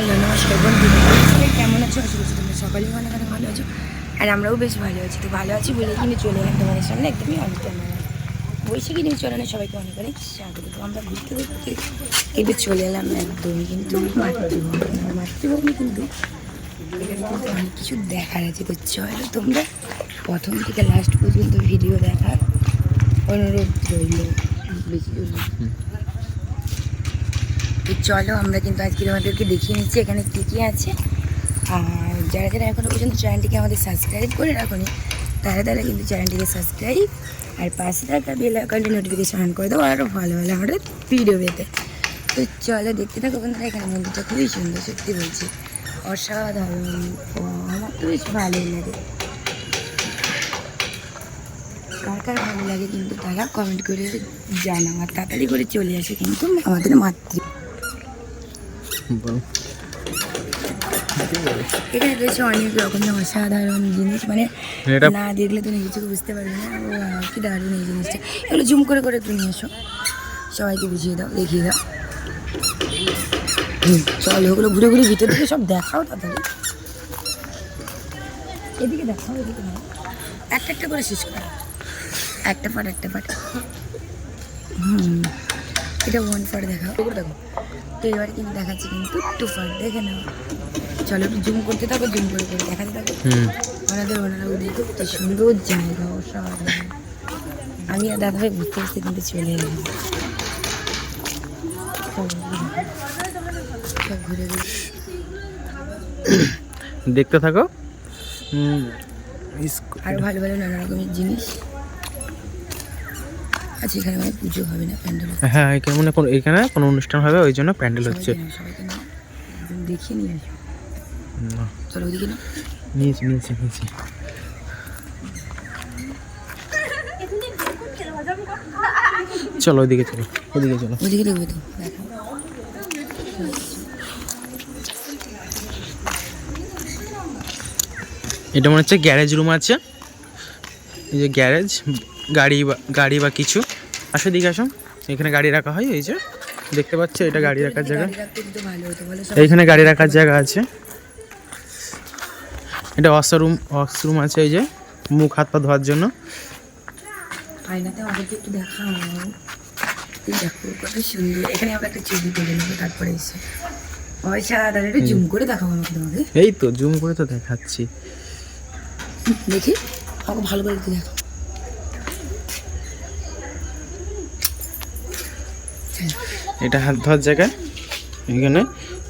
Hello নমস্কার সবাই কেমন আছো? আশা করছি তোমরা সকালেই অনেক অনেক ভালো আছো। আর আমরাও বেশ ভালো আছি। তো ভালো আছি বলে কিন্তু চলে এলাম তোমাদের সামনে একদমই অনেকটা মেলা বৈশাখী নিউজ চ্যানেলে সবাইকে অনেক অনেক স্বাগত। তো আমরা ঘুরতে ঘুরতে কিন্তু চলে এলাম একদমই কিন্তু মাতৃভূমি। মাতৃভূমি কিন্তু অনেক কিছু দেখার আছে। তো চলো তোমরা প্রথম থেকে লাস্ট পর্যন্ত ভিডিও দেখার অনুরোধ রইল। বেশি। তো চলো, আমরা কিন্তু আজকে তোমাদেরকে দেখিয়ে নিচ্ছি এখানে কী কী আছে। আর যারা যারা এখনও পর্যন্ত চ্যানেলটিকে আমাদের সাবস্ক্রাইব করে রাখুনি, তারা তারা কিন্তু চ্যানেলটিকে সাবস্ক্রাইব আর পাশে থাকা বেল আইকনটি নোটিফিকেশন অন করে দেবো আরও ভালো ভালো আমাদের ভিডিও পেতে। তো চলো, দেখতে থাকো বন্ধুরা, এখানে মন্দিরটা খুবই সুন্দর, সত্যি বলছি। অসাধারণ। আমার তো বেশ ভালোই লাগে। কার কার ভালো লাগে কিন্তু তারা কমেন্ট করে জানাও, আর তাড়াতাড়ি করে চলে আসে কিন্তু আমাদের মাতৃ এখানে রয়েছে অনেক রকমের অসাধারণ জিনিস মানে না দেখলে তুমি কিছু বুঝতে পারবে না। কি দারুণ এই জিনিসটা। এগুলো জুম করে করে নিয়ে এসো। সবাইকে বুঝিয়ে দাও দেখিয়ে দাও। চলো ওগুলো ঘুরে ঘুরে ভিতর থেকে সব দেখাও তাড়াতাড়ি। এদিকে দেখাও এদিকে নাও একটা একটা করে শেষ করো। একটা পাট একটা পাট হুম। এটা ওয়ান পার্ট দেখাও। ওগুলো দেখো। তো এবার কিন্তু দেখাচ্ছি কিন্তু টু পার্ট দেখে নাও। চলো একটু জুম করতে থাকো জুম করে করে দেখাতে থাকো। ওনাদের ওনারা দেখো কত সুন্দর জায়গা অসাধারণ। আমি আর দাদা ভাই ঘুরতে ঘুরতে কিন্তু চলে এলাম। সব ঘুরে দেখতে থাকো। হুম, ইস- ভালো ভালো নানা রকমের জিনিস। আচ্ছা এখানে মানে পুজো হবে না প্যান্ডেল হ্যাঁ এখানে মনে কোনো এখানে কোনো অনুষ্ঠান হবে ওই জন্য প্যান্ডেল হচ্ছে। দেখিয়ে নিয়ে চলো ওইদিকে না নিয়েছি নিয়েছি নিয়েছি। চলো ওইদিকে চলো ওইদিকে চলো। ওইদিকে দেখবে তো। এটা মনে হচ্ছে গ্যারেজ রুম আছে। এই যে গ্যারেজ গাড়ি বা গাড়ি বা কিছু। আসো দিকে আসো। এখানে গাড়ি রাখা হয় এই যে। দেখতে পাচ্ছ এটা গাড়ি রাখার জায়গা। এইখানে গাড়ি রাখার জায়গা আছে। এটা ওয়াশরুম ওয়াশরুম আছে এই যে। মুখ হাত পা ধোয়ার জন্য। আয়নাতে আমাদেরকে একটু দেখাও। এই দেখো কত সুন্দর। এখানে আমরা একটা ছবি তুলে নেব তারপরে এসে। অসাধারণ একটু জুম করে দেখাবো আমাকে তোমাকে। এই তো জুম করে তো দেখাচ্ছি। দেখি আমাকে ভালো করে একটু দেখো এটা হাত ধোয়ার জায়গা। এখানে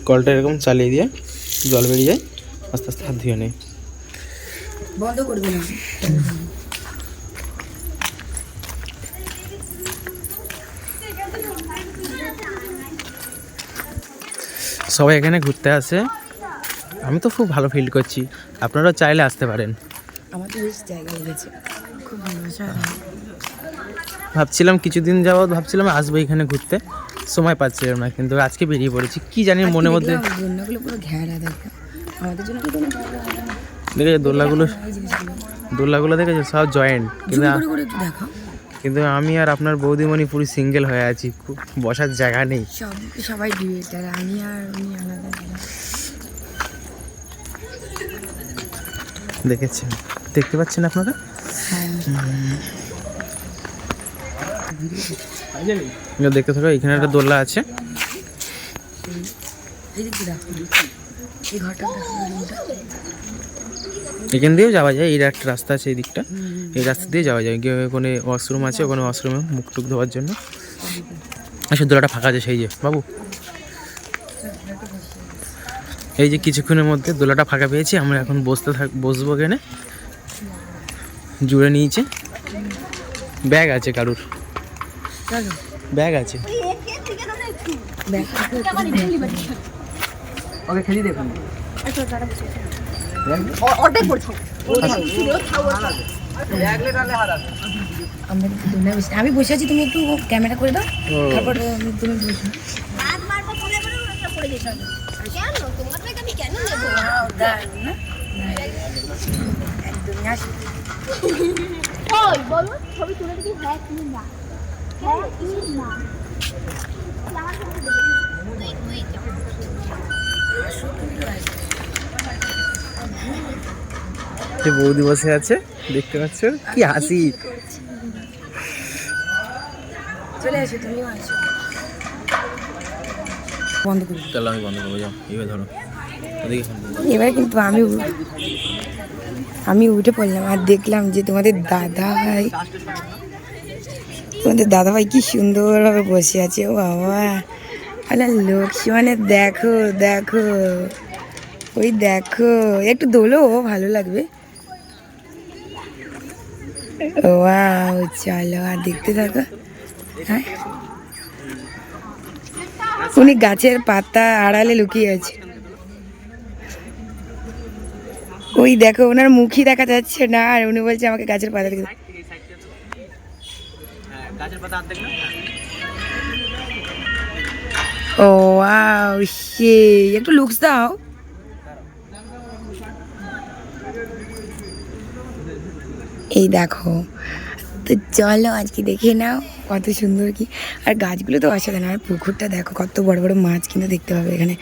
কলটা এরকম চালিয়ে দিয়ে জল বেরিয়ে যায়। আস্তে আস্তে হাত ধুয়ে নেই। বন্ধ করবে না। সবাই এখানে ঘুরতে আসে। আমি তো খুব ভালো ফিল করছি। আপনারা চাইলে আসতে পারেন। ভাবছিলাম কিছুদিন যাবৎ ভাবছিলাম আসব এখানে ঘুরতে। সময় পাচ্ছিলাম না কিন্তু আজকে বেরিয়ে পড়েছি। কি জানি মনের মধ্যে দোলনাগুলো পুরো ঘেরা দেখো। আমাদের জন্য হয় না? দেখেছ সব জয়েন্ট। কিন্তু কিন্তু আমি আর আপনার বৌদিমণি পুরো সিঙ্গেল হয়ে আছি। খুব বসার জায়গা নেই। সবাই আমি আর উনি আলাদা। আলাদা দেখেছেন। দেখতে পাচ্ছেন আপনারা? হ্যাঁ। দেখতে থাকো, এখানে একটা দোল্লা আছে। এখান দিয়েও যাওয়া যায় এই একটা রাস্তা আছে এই দিকটা এই রাস্তা দিয়ে যাওয়া যায় ওখানে ওয়াশরুম আছে, ওখানে ওয়াশরুমে মুখ টুক ধোয়ার জন্য। আসলে দোলাটা ফাঁকা আছে, সেই যে, বাবু। এই যে কিছুক্ষণের মধ্যে দোলাটা ফাঁকা পেয়েছি, আমরা এখন বসতে থাক, বসবো এখানে। জুড়ে নিয়েছে। ব্যাগ আছে কারুর। ব্যাগ আছে। ওকে খেলি দেখুন। আমি বসে আছি তুমি একটু ক্যামেরা করে দাও। তারপর তুমি বসো। একদমই ওই বলো ছবি তুলে দিবি হ্যাঁ কি না বৌদি বসে আছে দেখতে পাচ্ছ? কি আচ্ছা, হাসি। বন্ধ এবার ধরো। এবার কিন্তু আমি আমি উঠে পড়লাম আর দেখলাম যে তোমাদের দাদা ভাই তোমাদের দাদা ভাই কি সুন্দরভাবে বসে আছে, ও বাবা। আরে লক্ষ্মী মানে দেখো দেখো, ওই দেখো, একটু দোলো ভালো লাগবে। ও চলো আর দেখতে থাকো। হ্যাঁ? উনি গাছের পাতা আড়ালে লুকিয়ে আছে। ওই দেখো, ওনার মুখই দেখা যাচ্ছে না, আর উনি বলছে আমাকে গাছের পাতা দেখে ও ওয়াও সে একটু দাও। এই দেখো, তো চলো আজকে দেখে নাও কত সুন্দর কি। আর গাছগুলো তো অসাধারণ, আর পুকুরটা দেখো, কত বড় বড় মাছ কিন্তু দেখতে পাবে এখানে।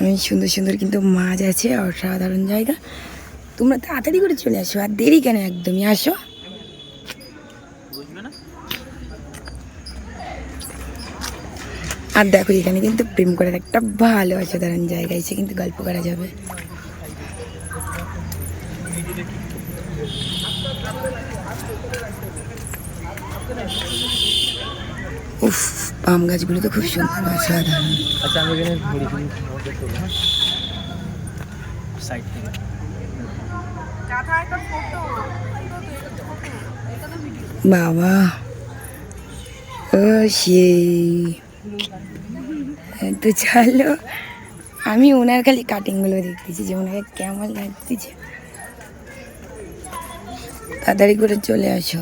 অনেক সুন্দর সুন্দর কিন্তু মাছ আছে, অসাধারণ জায়গা। তোমরা তাড়াতাড়ি করে চলে আসো, আর দেরি কেন একদমই, আসো। আর দেখো এখানে কিন্তু প্রেম করার একটা ভালো অসাধারণ জায়গা এসে কিন্তু গল্প করা যাবে। উফ পাম গাছগুলো তো খুব সুন্দর অসাধারণ। আচ্ছা আমি এখানে ঘুরি হ্যাঁ? সাইড থেকে। বাবা ও সেই। তো চলো আমি ওনার খালি কাটিংগুলো দেখতেছি যে ওনাকে কেমন লাগতেছে। তাড়াতাড়ি করে চলে আসো।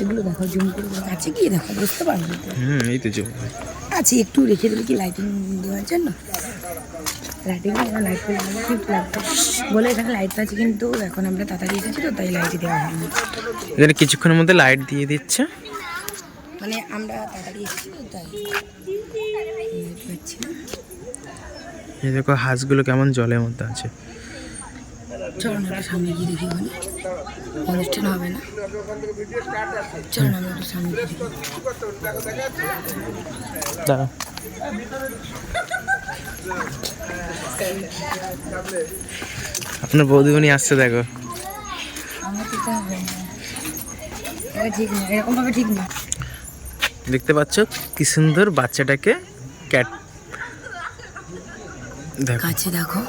এগুলো দেখো জুম করে। কাছে গিয়ে দেখো বুঝতে পারবে তো হুম এই তো চলো আছে একটু রেখে দেবে কি লাইটিং দেওয়ার জন্য? লাইটিং লাইট কিন্তু লাগবে বলে এখানে লাইট আছে কিন্তু এখন আমরা তাড়াতাড়ি এসেছি তো তাই লাইট দেওয়া হয়নি। এখানে কিছুক্ষণের মধ্যে লাইট দিয়ে দিচ্ছে। মানে আমরা তাড়াতাড়ি এসেছি তো তাই এই দেখো হাঁসগুলো কেমন জলের মধ্যে আছে। চলো একটু সামনে গিয়ে দেখি অনুষ্ঠান হবে না। চলো আমরা একটু সামনে গিয়ে দেখি। আপনার বৌদিমণি আসছে দেখো। দেখতে পাচ্ছ কি সুন্দর বাচ্চাটাকে ক্যাট কাছে দেখো।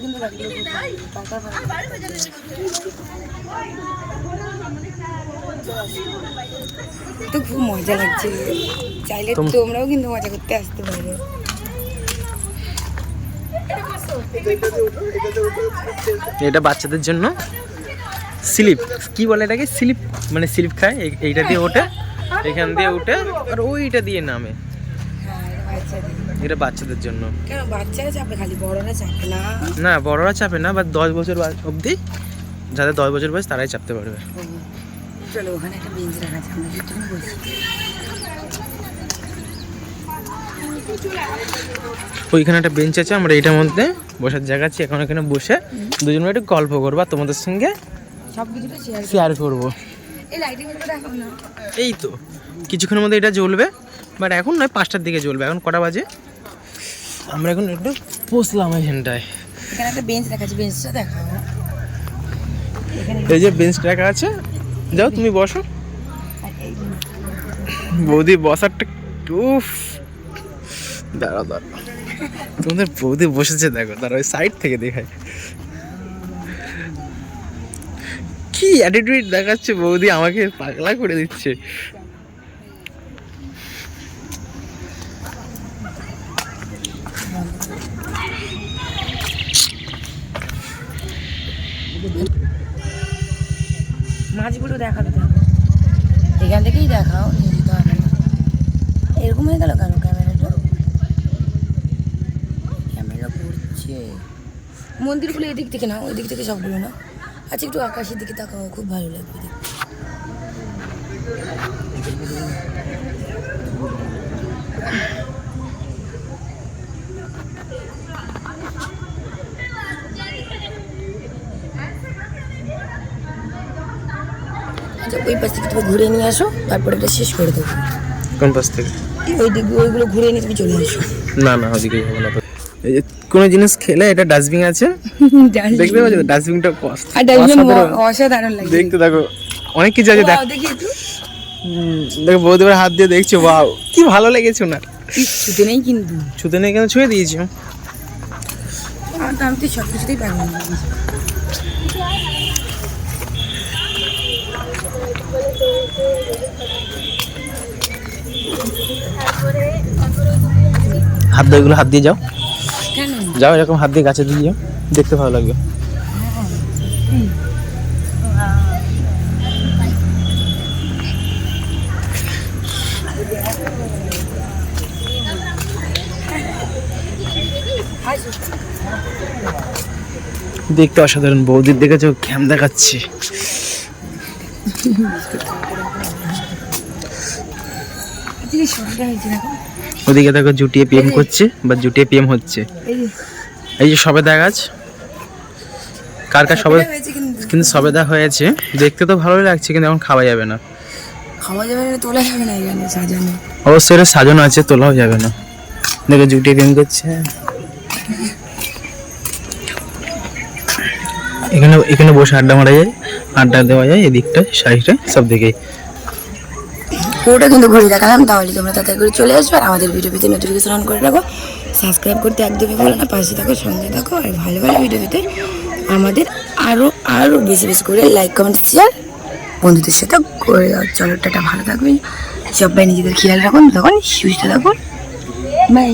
কিন্তু গাড়িগুলো। তো খুব মজা লাগছে। চাইলে তোমরাও কিন্তু মজা করতে আসতে পারো। এটা বাচ্চাদের জন্য? স্লিপ। কি বলে এটাকে? স্লিপ? মানে স্লিপ খায়? এই- এইটা দিয়ে ওঠে। এখান দিয়ে উঠে আর ওইটা দিয়ে নামে। এটা বাচ্চাদের জন্য। কেন? বাচ্চারা চাপে খালি বড়রা চাপে না? না বড়রা চাপে না বা দশ বছর অবধি যাদের দশ বছর বয়স তারাই চাপতে পারবে। চলো ওখানে একটা বেঞ্চ রাখা আছে আমরা একটু বসি। ওইখানে একটা বেঞ্চ আছে আমরা এইটার মধ্যে বসার জায়গা আছে এখন এখানে বসে দুজন একটু গল্প করব আর তোমাদের সঙ্গে শেয়ার করব। এই তো কিছুক্ষণের মধ্যে এটা জ্বলবে বাট এখন নয় পাঁচটার দিকে জ্বলবে এখন কটা বাজে? আমরা এখন একটু বসলাম এখানটায় এখানে একটা বেঞ্চ রাখা আছে বেঞ্চটা দেখাও। এই যে বেঞ্চ রাখা আছে যাও তুমি বসো। বৌদি বসারটা উফ দাঁড়াও দাঁড়াও। তোমাদের বৌদি বসেছে দেখো তার ওই সাইড থেকে দেখায় কি অ্যাটিটিউড দেখাচ্ছে বৌদি আমাকে পাগলা করে দিচ্ছে। মাছগুলো দেখাতে থাকো। এখান থেকেই দেখাও, নিয়ে যেতে হবে না। এরকম হয়ে গেল কেন ক্যামেরাটা? ক্যামেরা ঘুরছে। মন্দিরগুলো এদিক থেকে না ওই দিক থেকে সবগুলো না আচ্ছা একটু আকাশের দিকে তাকাও, খুব ভালো লাগবে। আচ্ছা ওই পাশ থেকে তুমি ঘুরে নিয়ে আসো তারপরে এটা শেষ করে দেবো। কোন পাশ থেকে? ওই দিক ওইগুলো ঘুরে নিয়ে তুমি চলে আসো। না না ওদিকে যাব না কোনো জিনিস খেলে এটা ডাস্টবিন আছে? দেখতে পাচ্ছ ডাস্টবিনটা আর ডাস্টবিন অসাধারণ। লাগে দেখতে দেখো অনেক কিছু আছে দেখ দেখি একটু। দেখো বৌদিবার হাত দিয়ে দেখছ বাও কি ভালো লেগেছে ওনার। ছুটে নেই কিন্তু। ছুতে নেই কেন ছুঁয়ে দিয়েছি। আমি তো সব কিছুতেই পারি হাত দিয়ে ওগুলো হাত দিয়ে যাও। যাও এরকম হাত দিয়ে গাছে দিয়ে যাও। দেখতে ভালো লাগবে। দেখতে অসাধারণ বৌদির দেখেছ? ঘ্যাম দেখাচ্ছে। আজকে হয়েছে দেখো ওদিকে দেখো জুটিয়ে পিএম করছে বা জুটিয়ে পিএম হচ্ছে। এই যে। সবেদা গাছ কার কার সবে কিন্তু। সবেদা হয়েছে। দেখতে তো ভালোই লাগছে কিন্তু এখন খাওয়া যাবে না। খাওয়া যাবে না তোলা যাবে না এখানে সাজানো। অবশ্যই এটা সাজানো আছে তোলাও যাবে না। দেখো জুটিয়ে পিএম করছে। এখানে এখানে বসে আড্ডা মারা যায় আড্ডা দেওয়া যায় এদিকটা সাইডে সব দিকেই। পুরোটা কিন্তু ঘুরে দেখালাম, তাহলে তোমরা তাড়াতাড়ি করে চলে আসবে আর আমাদের ভিডিও পেতে নোটিফিকেশন অন করে রাখো। সাবস্ক্রাইব করতে একদমই ভালো না, পাশে থাকো, সঙ্গে থাকো, আর ভালো ভালো ভিডিও পেতে আমাদের আরও আরও বেশি বেশি করে লাইক কমেন্ট শেয়ার বন্ধুদের সাথে করে চলো টাটা, ভালো থাকবে সবাই নিজেদের খেয়াল রাখুন, তখন সুস্থ থাকুন। বাই